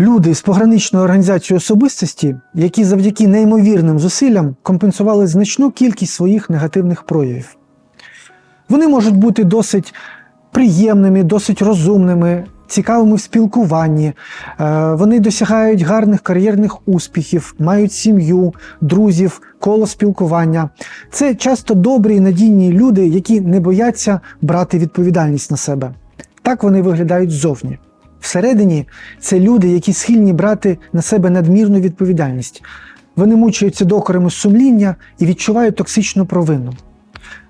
Люди з пограничною організацією особистості, які завдяки неймовірним зусиллям компенсували значну кількість своїх негативних проявів. Вони можуть бути досить приємними, досить розумними, цікавими в спілкуванні. Е, Вони досягають гарних кар'єрних успіхів, мають сім'ю, друзів, коло спілкування. Це часто добрі і надійні люди, які не бояться брати відповідальність на себе. Так вони виглядають ззовні. Всередині це люди, які схильні брати на себе надмірну відповідальність. Вони мучаються докорами сумління і відчувають токсичну провину.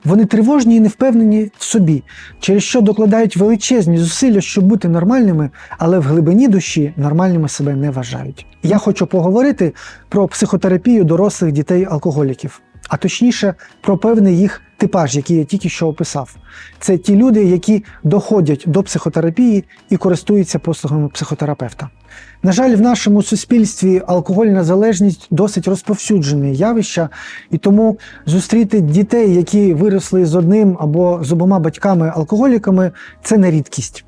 Вони тривожні і невпевнені в собі, через що докладають величезні зусилля, щоб бути нормальними, але в глибині душі нормальними себе не вважають. Я хочу поговорити про психотерапію дорослих дітей-алкоголіків, а точніше про певний їх типаж, який я тільки що описав. Це ті люди, які доходять до психотерапії і користуються послугами психотерапевта. На жаль, в нашому суспільстві алкогольна залежність досить розповсюджене явище, і тому зустріти дітей, які виросли з одним або з обома батьками-алкоголіками, це не рідкість.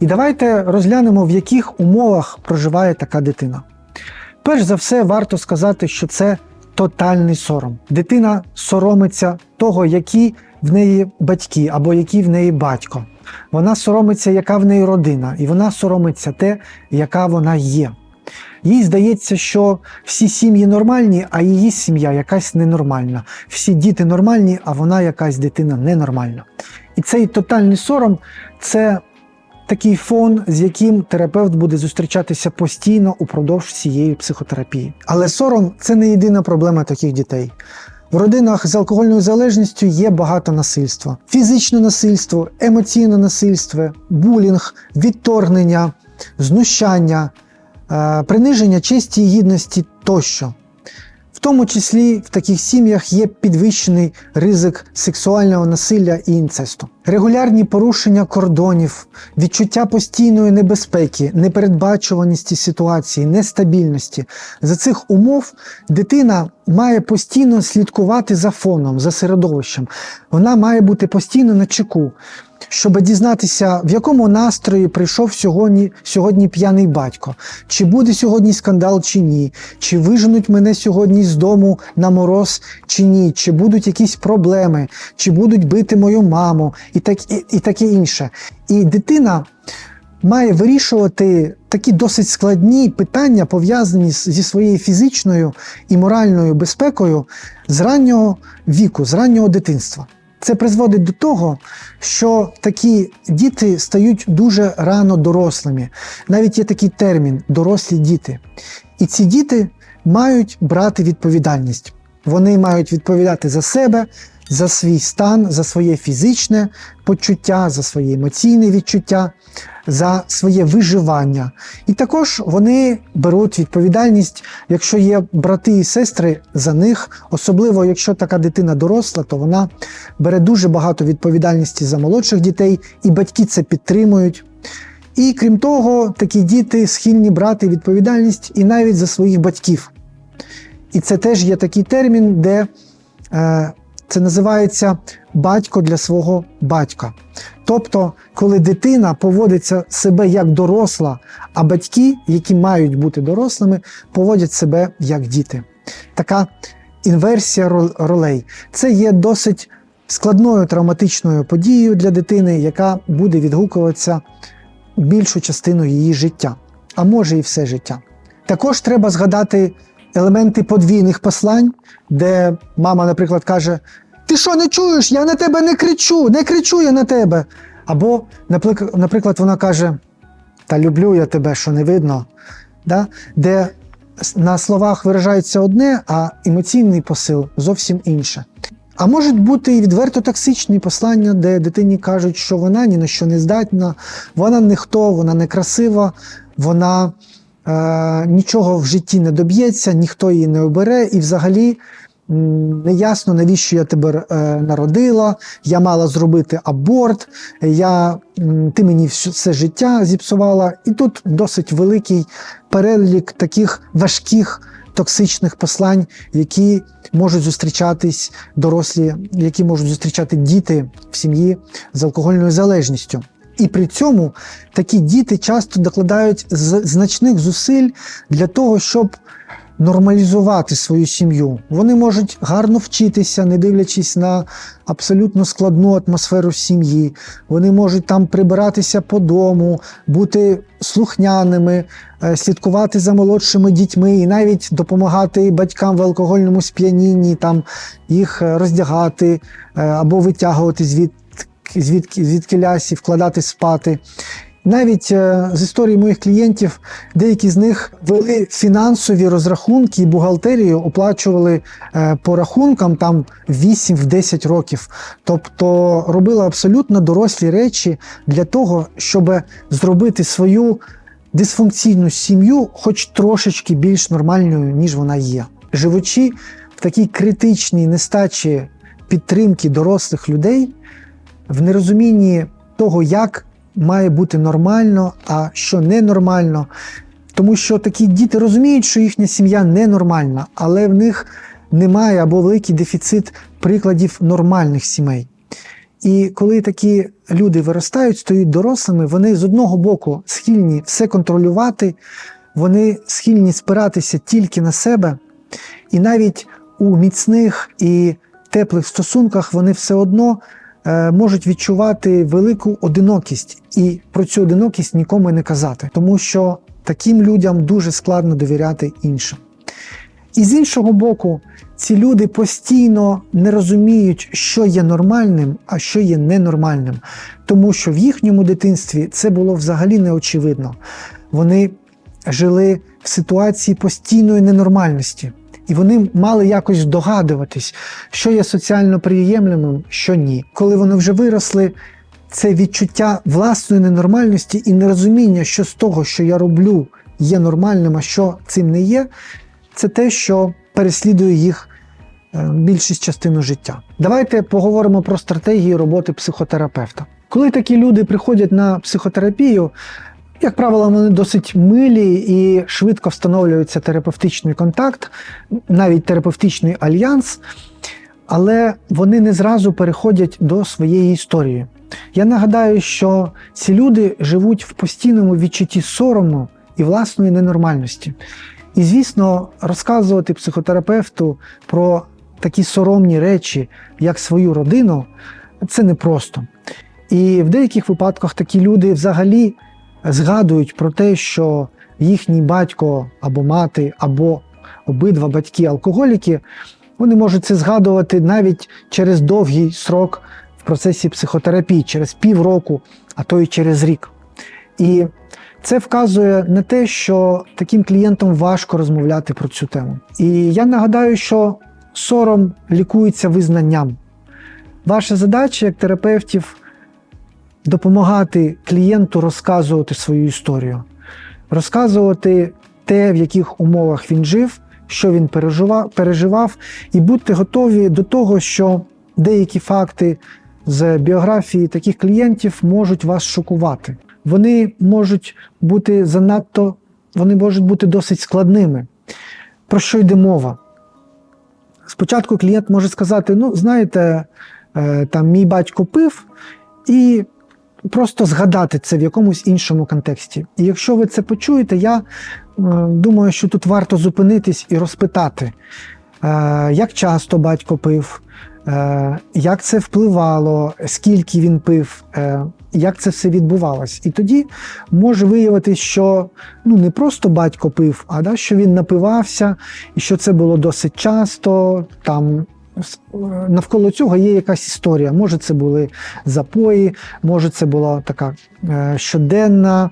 І давайте розглянемо, в яких умовах проживає така дитина. Перш за все, варто сказати, що це тотальний сором. Дитина соромиться того, які в неї батьки або який в неї батько. Вона соромиться, яка в неї родина, і вона соромиться те, яка вона є. Їй здається, що всі сім'ї нормальні, а її сім'я якась ненормальна. Всі діти нормальні, а вона якась дитина ненормальна. І цей тотальний сором це такий фон, з яким терапевт буде зустрічатися постійно упродовж всієї психотерапії. Але сором це не єдина проблема таких дітей. В родинах з алкогольною залежністю є багато насильства: фізичне насильство, емоційне насильство, булінг, відторгнення, знущання, е, приниження честі і гідності тощо. В тому числі в таких сім'ях є підвищений ризик сексуального насилля і інцесту, регулярні порушення кордонів, відчуття постійної небезпеки, непередбачуваності ситуації, нестабільності. За цих умов дитина має постійно слідкувати за фоном, за середовищем. Вона має бути постійно на чеку, щоб дізнатися, в якому настрої прийшов сьогодні, сьогодні п'яний батько, чи буде сьогодні скандал чи ні, чи виженуть мене сьогодні з дому на мороз чи ні, чи будуть якісь проблеми, чи будуть бити мою маму, і, так, і, і таке інше. І дитина має вирішувати такі досить складні питання, пов'язані зі своєю фізичною і моральною безпекою з раннього віку, з раннього дитинства. Це призводить до того, що такі діти стають дуже рано дорослими. Навіть є такий термін дорослі діти. І ці діти мають брати відповідальність. Вони мають відповідати за себе, за свій стан, за своє фізичне почуття, за своє емоційне відчуття, за своє виживання. І також вони беруть відповідальність, якщо є брати і сестри за них, особливо якщо така дитина доросла, то вона бере дуже багато відповідальності за молодших дітей, і батьки це підтримують. І крім того, такі діти схильні брати відповідальність і навіть за своїх батьків. І це теж є такий термін, де е, це називається батько для свого батька. Тобто, коли дитина поводиться себе як доросла, а батьки, які мають бути дорослими, поводять себе як діти. Така інверсія ролей. Це є досить складною травматичною подією для дитини, яка буде відгукуватися більшу частину її життя, а може і все життя. Також треба згадати елементи подвійних послань, де мама, наприклад, каже: Ти що не чуєш? Я на тебе не кричу, не кричу я на тебе. Або, наприклад, вона каже: Та люблю я тебе, що не видно. Да? Де на словах виражається одне, а емоційний посил зовсім інше. А можуть бути і відверто токсичні послання, де дитині кажуть, що вона ні на що не здатна, вона ніхто, вона некрасива, вона е, нічого в житті не доб'ється, ніхто її не обере, і взагалі м, неясно, навіщо я тебе е, народила, я мала зробити аборт, я, ти мені все життя зіпсувала. І тут досить великий перелік таких важких токсичних послань, які можуть зустрічатись дорослі, які можуть зустрічати діти в сім'ї з алкогольною залежністю. І при цьому такі діти часто докладають значних зусиль для того, щоб нормалізувати свою сім'ю. Вони можуть гарно вчитися, не дивлячись на абсолютно складну атмосферу сім'ї. Вони можуть там прибиратися по дому, бути слухняними, е, слідкувати за молодшими дітьми і навіть допомагати батькам в алкогольному сп'янінні, там їх е, роздягати е, або витягувати звід, звідки, звідки лясі, вкладати спати. Навіть е, з історії моїх клієнтів деякі з них вели фінансові розрахунки і бухгалтерію оплачували е, по рахункам там 8-10 років. Тобто робили абсолютно дорослі речі для того, щоб зробити свою дисфункційну сім'ю, хоч трошечки більш нормальною, ніж вона є. Живучи в такій критичній нестачі підтримки дорослих людей, в нерозумінні того, як має бути нормально, а що ненормально. Тому що такі діти розуміють, що їхня сім'я ненормальна, але в них немає або великий дефіцит прикладів нормальних сімей. І коли такі люди виростають, стають дорослими, вони з одного боку схильні все контролювати, вони схильні спиратися тільки на себе, і навіть у міцних і теплих стосунках вони все одно можуть відчувати велику одинокість і про цю одинокість нікому не казати, тому що таким людям дуже складно довіряти іншим. І з іншого боку, ці люди постійно не розуміють, що є нормальним, а що є ненормальним, тому що в їхньому дитинстві це було взагалі неочевидно. Вони жили в ситуації постійної ненормальності, і вони мали якось здогадуватись, що є соціально приємним, що ні. Коли вони вже виросли, це відчуття власної ненормальності і нерозуміння, що з того, що я роблю, є нормальним, а що цим не є, це те, що переслідує їх е, більшість частину життя. Давайте поговоримо про стратегії роботи психотерапевта. Коли такі люди приходять на психотерапію, як правило, вони досить милі і швидко встановлюється терапевтичний контакт, навіть терапевтичний альянс, але вони не зразу переходять до своєї історії. Я нагадаю, що ці люди живуть в постійному відчутті сорому і власної ненормальності. І, звісно, розказувати психотерапевту про такі соромні речі, як свою родину, це непросто. І в деяких випадках такі люди взагалі згадують про те, що їхній батько або мати, або обидва батьки алкоголіки, вони можуть це згадувати навіть через довгий срок в процесі психотерапії, через півроку, а то й через рік. І це вказує на те, що таким клієнтам важко розмовляти про цю тему. І я нагадаю, що сором лікується визнанням. Ваша задача як терапевтів допомагати клієнту розказувати свою історію, розказувати те, в яких умовах він жив, що він переживав, і будьте готові до того, що деякі факти з біографії таких клієнтів можуть вас шокувати. Вони можуть бути занадто, вони можуть бути досить складними. Про що йде мова? Спочатку клієнт може сказати: ну, знаєте, е, там мій батько пив, і просто згадати це в якомусь іншому контексті. І якщо ви це почуєте, я е, думаю, що тут варто зупинитись і розпитати, е, як часто батько пив, е, як це впливало, скільки він пив, як це все відбувалось. І тоді може виявитися, що ну, не просто батько пив, а да, що він напивався, і що це було досить часто. Там навколо цього є якась історія. Може, це були запої, може, це була така е, щоденна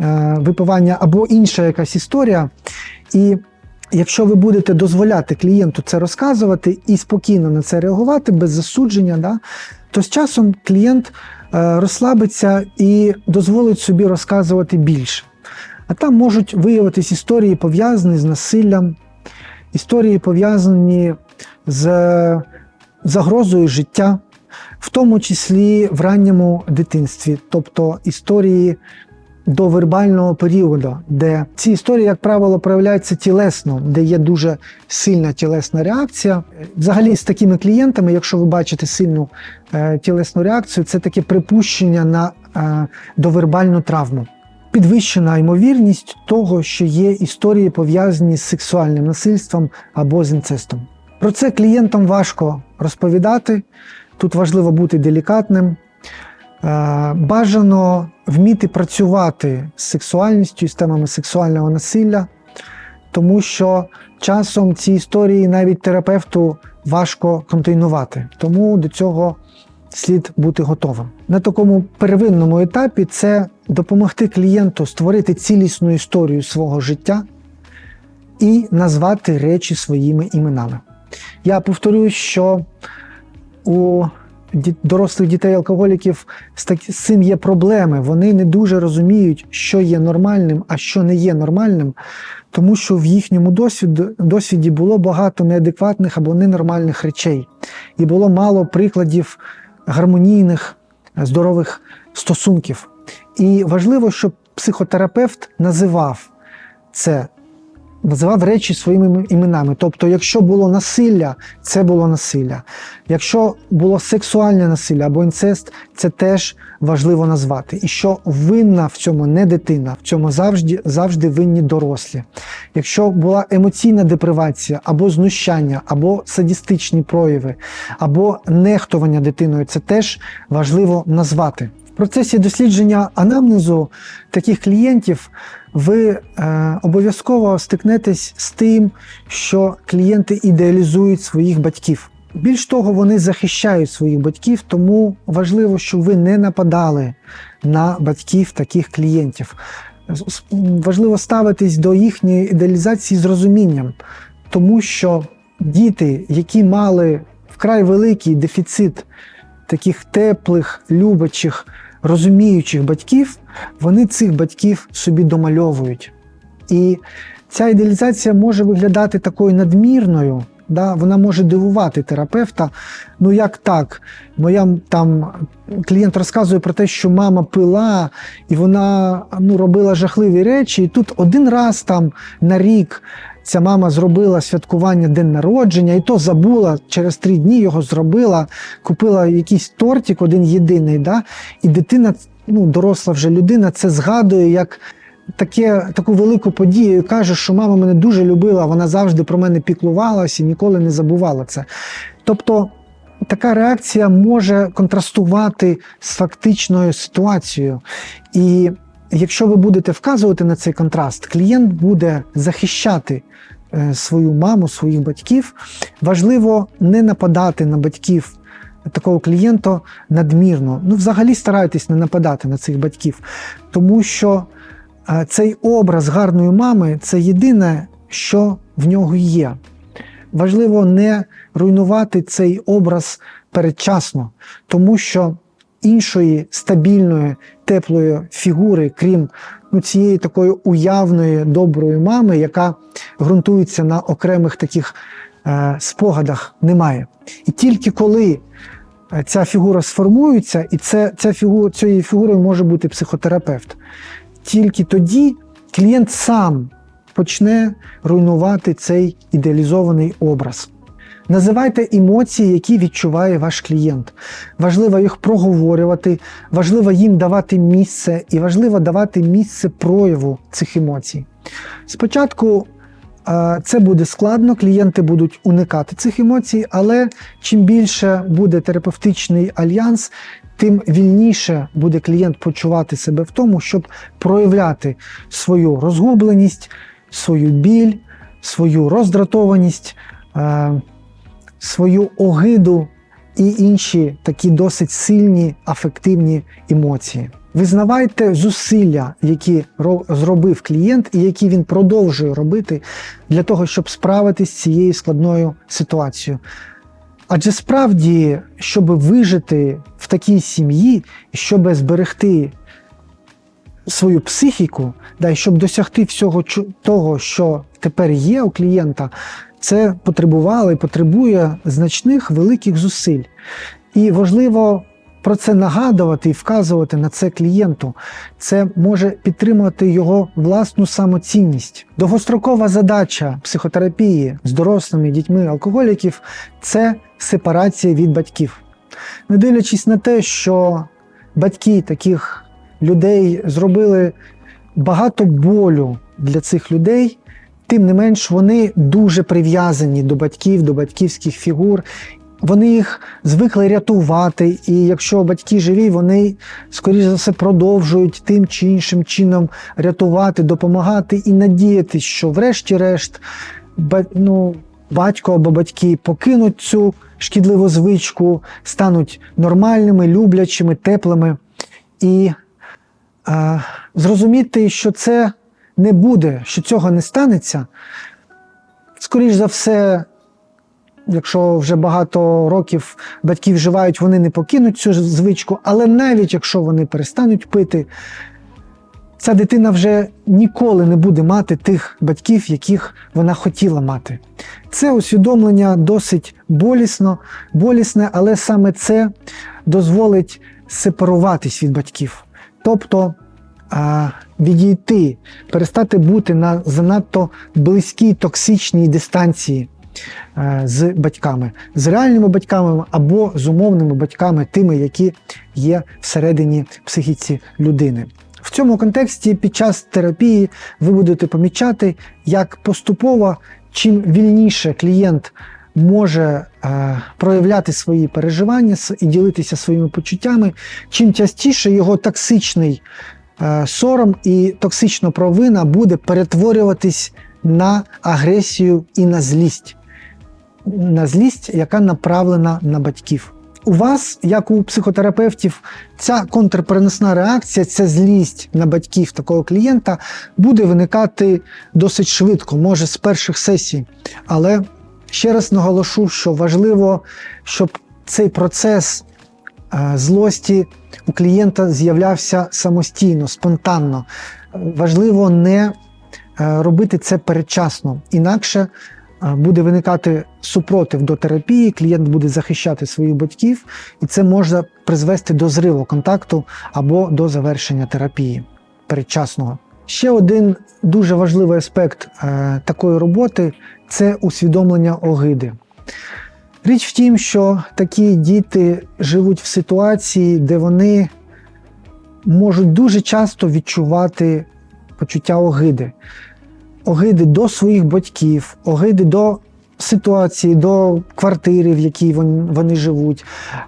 е, випивання або інша якась історія. І якщо ви будете дозволяти клієнту це розказувати і спокійно на це реагувати без засудження, да, то з часом клієнт е, розслабиться і дозволить собі розказувати більше. А там можуть виявитись історії, пов'язані з насиллям, історії пов'язані з загрозою життя, в тому числі в ранньому дитинстві, тобто історії до вербального періоду, де ці історії, як правило, проявляються тілесно, де є дуже сильна тілесна реакція. Взагалі, з такими клієнтами, якщо ви бачите сильну е, тілесну реакцію, це таке припущення на е, довербальну травму. Підвищена ймовірність того, що є історії пов'язані з сексуальним насильством або з інцестом. Про це клієнтам важко розповідати. Тут важливо бути делікатним. Е, Бажано вміти працювати з сексуальністю з темами сексуального насилля, тому що часом ці історії навіть терапевту важко контейнувати. Тому до цього слід бути готовим. На такому первинному етапі це допомогти клієнту створити цілісну історію свого життя і назвати речі своїми іменами. Я повторюю, що у дорослих дітей-алкоголіків з, цим є проблеми. Вони не дуже розуміють, що є нормальним, а що не є нормальним, тому що в їхньому досвіді, досвіді було багато неадекватних або ненормальних речей, і було мало прикладів гармонійних, здорових стосунків. І важливо, щоб психотерапевт називав це, називав речі своїми іменами. Тобто, якщо було насилля, це було насилля. Якщо було сексуальне насилля або інцест, це теж важливо назвати. І що винна в цьому не дитина, в цьому завжди, завжди винні дорослі. Якщо була емоційна депривація, або знущання, або садістичні прояви, або нехтування дитиною, це теж важливо назвати. В процесі дослідження анамнезу таких клієнтів ви е, обов'язково стикнетесь з тим, що клієнти ідеалізують своїх батьків. Більш того, вони захищають своїх батьків, тому важливо, щоб ви не нападали на батьків таких клієнтів. Важливо ставитись до їхньої ідеалізації з розумінням, тому що діти, які мали вкрай великий дефіцит таких теплих, любячих, розуміючих батьків, вони цих батьків собі домальовують. І ця ідеалізація може виглядати такою надмірною. Да, вона може дивувати терапевта. Ну як так? Моя там клієнт розказує про те, що мама пила, і вона ну, робила жахливі речі. І тут один раз там на рік ця мама зробила святкування день народження, і то забула через три дні його зробила, купила якийсь тортик, один єдиний. Да? І дитина, ну, доросла вже людина, це згадує як таке, таку велику подію каже, що мама мене дуже любила, вона завжди про мене піклувалася і ніколи не забувала це. Тобто така реакція може контрастувати з фактичною ситуацією. І якщо ви будете вказувати на цей контраст, клієнт буде захищати е, свою маму, своїх батьків. Важливо не нападати на батьків такого клієнта надмірно. Ну, взагалі старайтесь не нападати на цих батьків, тому що е, цей образ гарної мами це єдине, що в нього є. Важливо не руйнувати цей образ передчасно, тому що іншої стабільної, теплої фігури, крім ну, цієї такої уявної доброї мами, яка ґрунтується на окремих таких е, спогадах, немає. І тільки коли е, ця фігура сформується, і це, ця фігура, цією фігурою може бути психотерапевт, тільки тоді клієнт сам почне руйнувати цей ідеалізований образ. Називайте емоції, які відчуває ваш клієнт. Важливо їх проговорювати, важливо їм давати місце і важливо давати місце прояву цих емоцій. Спочатку е, це буде складно, клієнти будуть уникати цих емоцій, але чим більше буде терапевтичний альянс, тим вільніше буде клієнт почувати себе в тому, щоб проявляти свою розгубленість, свою біль, свою роздратованість, е, свою огиду і інші такі досить сильні афективні емоції. Визнавайте зусилля, які зробив клієнт, і які він продовжує робити для того, щоб справитись з цією складною ситуацією. Адже справді, щоб вижити в такій сім'ї, щоб зберегти свою психіку, да, і щоб досягти всього того, що тепер є у клієнта, це потребувало і потребує значних великих зусиль. І важливо про це нагадувати і вказувати на це клієнту. Це може підтримувати його власну самоцінність. Довгострокова задача психотерапії з дорослими дітьми алкоголіків це сепарація від батьків. Не дивлячись на те, що батьки таких людей, зробили багато болю для цих людей. Тим не менш, вони дуже прив'язані до батьків, до батьківських фігур. Вони їх звикли рятувати, і якщо батьки живі, вони, скоріш за все, продовжують тим чи іншим чином рятувати, допомагати і надіятись, що врешті-решт ну, батько або батьки покинуть цю шкідливу звичку, стануть нормальними, люблячими, теплими. І е, зрозуміти, що це не буде, що цього не станеться, скоріш за все, якщо вже багато років батьки вживають, вони не покинуть цю звичку, але навіть якщо вони перестануть пити, ця дитина вже ніколи не буде мати тих батьків, яких вона хотіла мати. Це усвідомлення досить болісно, болісне, але саме це дозволить сепаруватись від батьків. Тобто відійти, перестати бути на занадто близькій токсичній дистанції е, з батьками, з реальними батьками або з умовними батьками, тими, які є всередині психіці людини. В цьому контексті під час терапії ви будете помічати, як поступово, чим вільніше клієнт може е, проявляти свої переживання і ділитися своїми почуттями, чим частіше його токсичний сором і токсична провина буде перетворюватись на агресію і на злість, на злість, яка направлена на батьків. У вас, як у психотерапевтів, ця контрпереносна реакція, ця злість на батьків такого клієнта буде виникати досить швидко, може з перших сесій. Але ще раз наголошу, що важливо, щоб цей процес е, злості у клієнта з'являвся самостійно, спонтанно. Е, Важливо не е, робити це передчасно, інакше е, буде виникати супротив до терапії, клієнт буде захищати своїх батьків, і це може призвести до зриву контакту або до завершення терапії передчасного. Ще один дуже важливий аспект е, такої роботи це усвідомлення огиди. Річ в тім, що такі діти живуть в ситуації, де вони можуть дуже часто відчувати почуття огиди. Огиди до своїх батьків, огиди до ситуації, до квартири, в якій вон- вони живуть,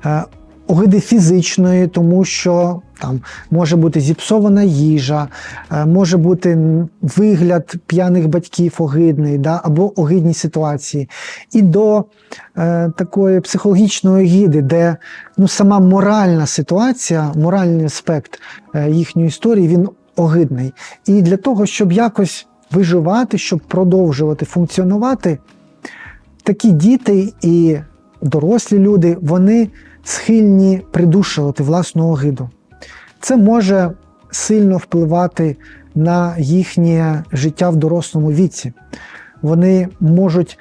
е, огиди фізичної, тому що там може бути зіпсована їжа, е, може бути вигляд п'яних батьків огидний, да, або огидні ситуації, і до е, такої психологічної гіди, де ну, сама моральна ситуація, моральний аспект е, їхньої історії, він огидний. І для того, щоб якось виживати, щоб продовжувати функціонувати, такі діти і дорослі люди, вони схильні придушувати власну огиду. Це може сильно впливати на їхнє життя в дорослому віці. Вони можуть,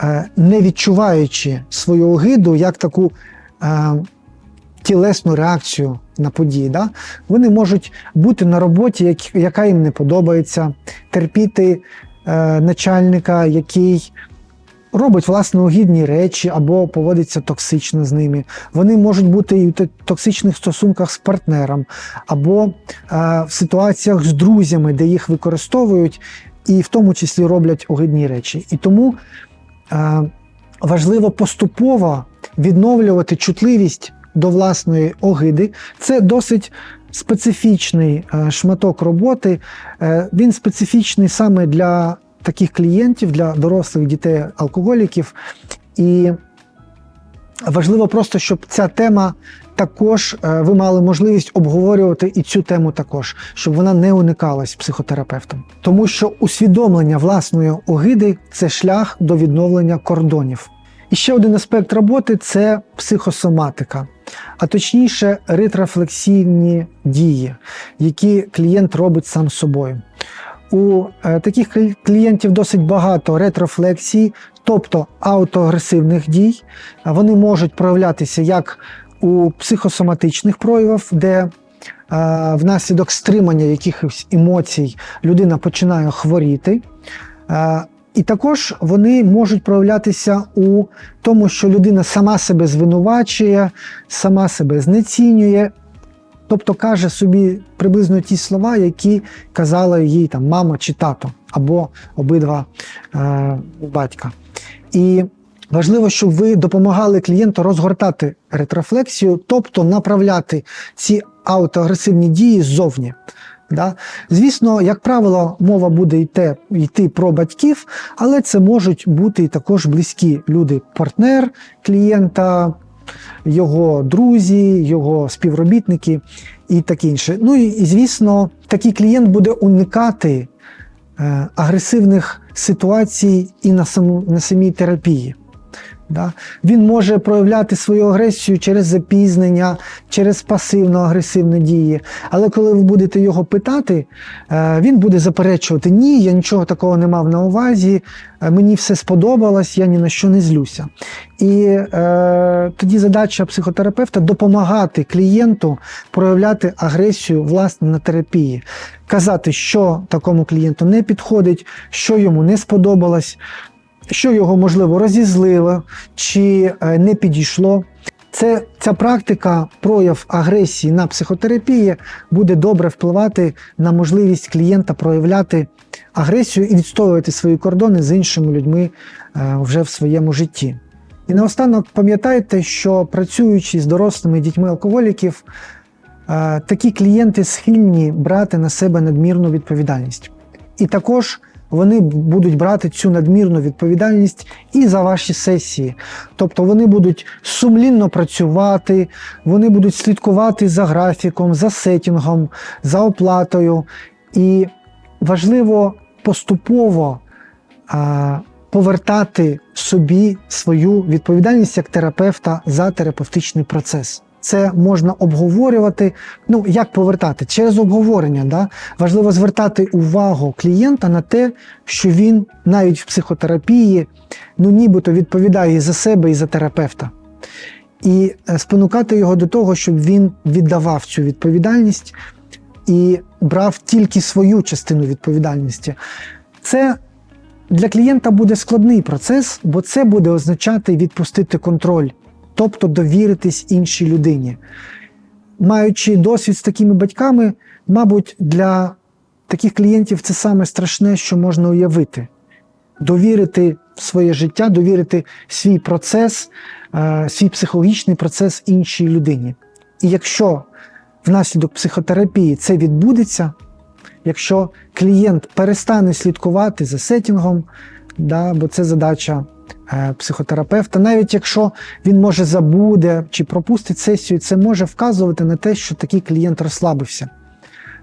е, не відчуваючи свою огиду, як таку е, тілесну реакцію на події, да? вони можуть бути на роботі, яка їм не подобається, терпіти е, начальника, який робить власне огідні речі або поводиться токсично з ними. Вони можуть бути і в токсичних стосунках з партнером, або е, в ситуаціях з друзями, де їх використовують, і в тому числі роблять огидні речі. І тому е, важливо поступово відновлювати чутливість до власної огиди. Це досить специфічний е, шматок роботи. Він специфічний саме для таких клієнтів, для дорослих дітей алкоголіків. І важливо просто, щоб ця тема також е, ви мали можливість обговорювати і цю тему також, щоб вона не уникалась психотерапевтом. Тому що усвідомлення власної огиди це шлях до відновлення кордонів. І ще один аспект роботи це психосоматика, а точніше, ретрофлексійні дії, які клієнт робить сам собою. У е, таких клієнтів досить багато ретрофлексій, тобто аутоагресивних дій. Вони можуть проявлятися як у психосоматичних проявах, де е, внаслідок стримання якихось емоцій людина починає хворіти. Е, І також вони можуть проявлятися у тому, що людина сама себе звинувачує, сама себе знецінює, Тобто каже собі приблизно ті слова, які казала їй там мама чи тато, або обидва е, батька. І важливо, щоб ви допомагали клієнту розгортати ретрофлексію, тобто направляти ці аутоагресивні дії ззовні. Да? Звісно, як правило, мова буде йти, йти про батьків, але це можуть бути і також близькі люди, партнер клієнта, його друзі, його співробітники і таке інше. Ну і, звісно, такий клієнт буде уникати е, агресивних ситуацій і на самій терапії. Да? Він може проявляти свою агресію через запізнення, через пасивно-агресивні дії. Але коли ви будете його питати, е, він буде заперечувати: ні, я нічого такого не мав на увазі, е, мені все сподобалось, я ні на що не злюся. І е, тоді задача психотерапевта допомагати клієнту проявляти агресію власне на терапії, казати, що такому клієнту не підходить, що йому не сподобалось що його можливо розізлило чи е, не підійшло. Це ця практика, прояв агресії на психотерапії буде добре впливати на можливість клієнта проявляти агресію і відстоювати свої кордони з іншими людьми е, вже в своєму житті. І наостанок пам'ятайте, що працюючи з дорослими дітьми алкоголіків, е, такі клієнти схильні брати на себе надмірну відповідальність. І також вони будуть брати цю надмірну відповідальність і за ваші сесії. Тобто вони будуть сумлінно працювати, вони будуть слідкувати за графіком, за сетінгом, за оплатою. І важливо поступово а, повертати собі свою відповідальність як терапевта за терапевтичний процес. Це можна обговорювати. Ну як повертати через обговорення. Да? Важливо звертати увагу клієнта на те, що він навіть в психотерапії ну нібито відповідає і за себе, і за терапевта. І е, спонукати його до того, щоб він віддавав цю відповідальність і брав тільки свою частину відповідальності. Це для клієнта буде складний процес, бо це буде означати відпустити контроль тобто довіритись іншій людині. Маючи досвід з такими батьками, мабуть, для таких клієнтів це саме страшне, що можна уявити. Довірити своє життя, довірити свій процес, е, свій психологічний процес іншій людині. І якщо внаслідок психотерапії це відбудеться, якщо клієнт перестане слідкувати за сетінгом, да, бо це задача психотерапевта, навіть якщо він може забуде чи пропустить сесію, це може вказувати на те, що такий клієнт розслабився.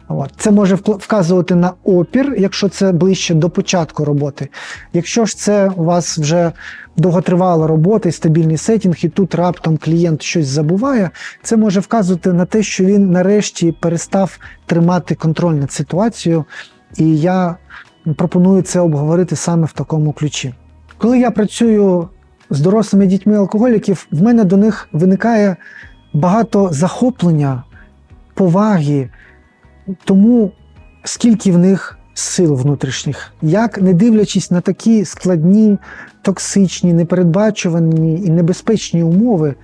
От. Це може вказувати на опір, якщо це ближче до початку роботи. Якщо ж це у вас вже довготривала робота і стабільний сетінг, і тут раптом клієнт щось забуває, це може вказувати на те, що він нарешті перестав тримати контроль над ситуацією. І я пропоную це обговорити саме в такому ключі. Коли я працюю з дорослими дітьми алкоголіків, в мене до них виникає багато захоплення, поваги, тому скільки в них сил внутрішніх, як не дивлячись на такі складні, токсичні, непередбачувані і небезпечні умови,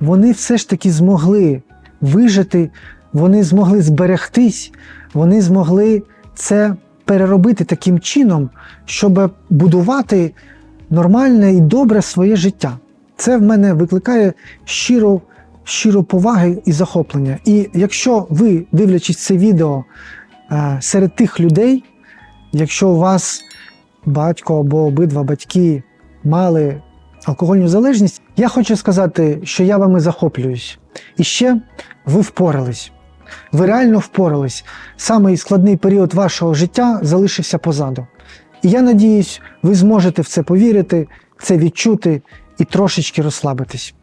вони все ж таки змогли вижити, вони змогли зберегтись, вони змогли це переробити таким чином, щоб будувати нормальне і добре своє життя. Це в мене викликає щиру, щиру поваги і захоплення. І якщо ви, дивлячись це відео е, серед тих людей, якщо у вас батько або обидва батьки мали алкогольну залежність, я хочу сказати, що я вами захоплююсь. І ще ви впорались. Ви реально впорались. Самий складний період вашого життя залишився позаду. І я надіюсь, ви зможете в це повірити, це відчути і трошечки розслабитись.